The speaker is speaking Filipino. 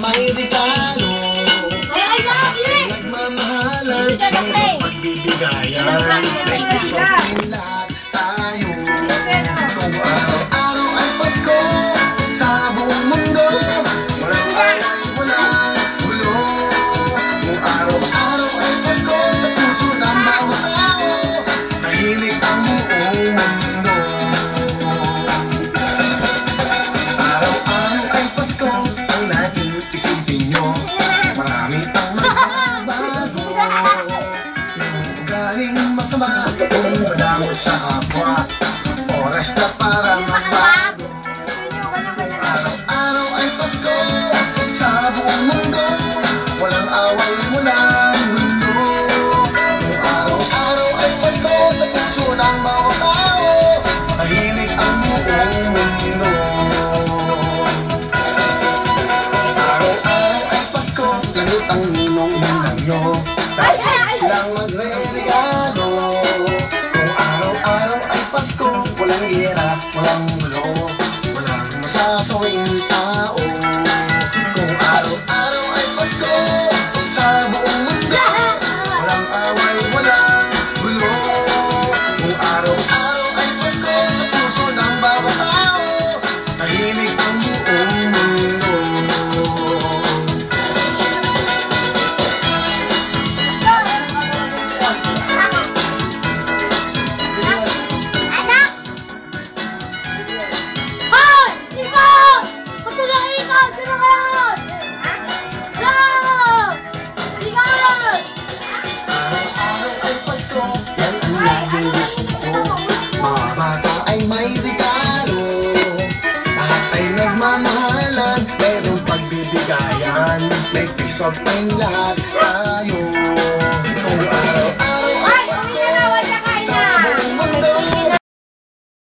may regalo Ay, ay, ay, ay. Nagmamahalan, Kung madamot sa kapwa Oras na para magbago Araw-araw ay Pasko Sa buong mundo Walang away, walang Kung araw-araw ay Pasko Sa puso ng bawat tao Tahimik ang buong mundo Araw-araw ay Pasko Ganit ang ninong ninang nyo magre-regalo Walang gira, walang gulo Walang masasawing tao sa ating lahat tayo.